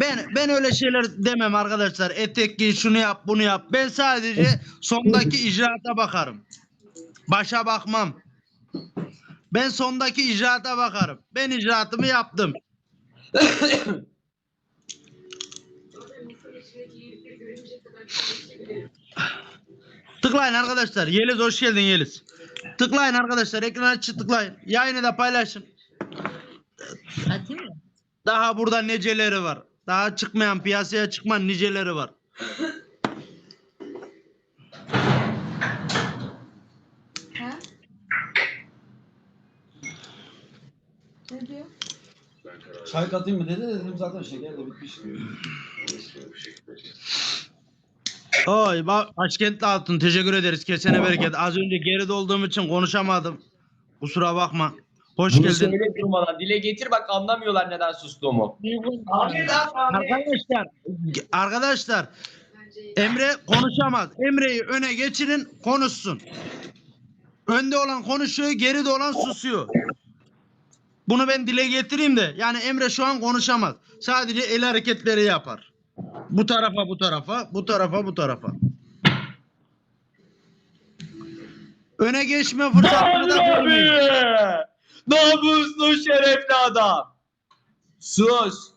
Ben ben öyle şeyler demem arkadaşlar. Etek giy, şunu yap, bunu yap. Ben sadece sondaki icraata bakarım. Başa bakmam. Ben sondaki icraata bakarım. Ben icraatımı yaptım. Tıklayın arkadaşlar. Yeliz hoş geldin Yeliz. Tıklayın arkadaşlar. Ekran açı tıklayın. Yayını da paylaşın. Atayım mı? Daha burada niceleri var. Daha çıkmayan piyasaya çıkman niceleri var. Ha? Ne diyor? Çay katayım mı dedi dedim zaten şeker de bitmiş diyor. Oy ba- başkentli altın teşekkür ederiz. Kesene bereket. Az önce geride olduğum için konuşamadım. Kusura bakma. Hoş Bunu geldin. söyle durmadan. Dile getir bak anlamıyorlar neden sustuğumu. Arkadaşlar arkadaşlar Emre konuşamaz. Emre'yi öne geçirin konuşsun. Önde olan konuşuyor, geride olan susuyor. Bunu ben dile getireyim de yani Emre şu an konuşamaz. Sadece el hareketleri yapar. Bu tarafa, bu tarafa, bu tarafa, bu tarafa. Öne geçme fırsatını da vermiyor. Namuslu şerefli adam. Sus.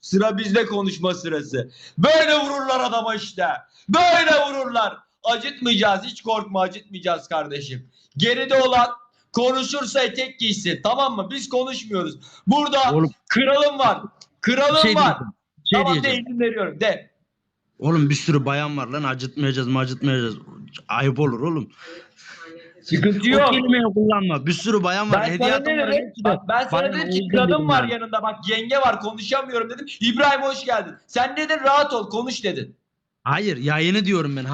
Sıra bizde konuşma sırası. Böyle vururlar adama işte. Böyle vururlar. Acıtmayacağız. Hiç korkma acıtmayacağız kardeşim. Geride olan konuşursa etek giysin. Tamam mı? Biz konuşmuyoruz. Burada Oğlum. kralım var. Kralım Şey var. diyeceğim. Şey tamam de diyeceğim. izin veriyorum. De. Oğlum bir sürü bayan var lan acıtmayacağız mı acıtmayacağız. Ayıp olur oğlum. Sıkıntı O yok. kelimeyi kullanma. Bir sürü bayan var. Ben Hediye sana ne dedim? Bak ben sana bayan dedim ki kadın var yanında bak yenge var konuşamıyorum dedim. İbrahim hoş geldin. Sen dedin rahat ol konuş dedin. Hayır yayını diyorum ben.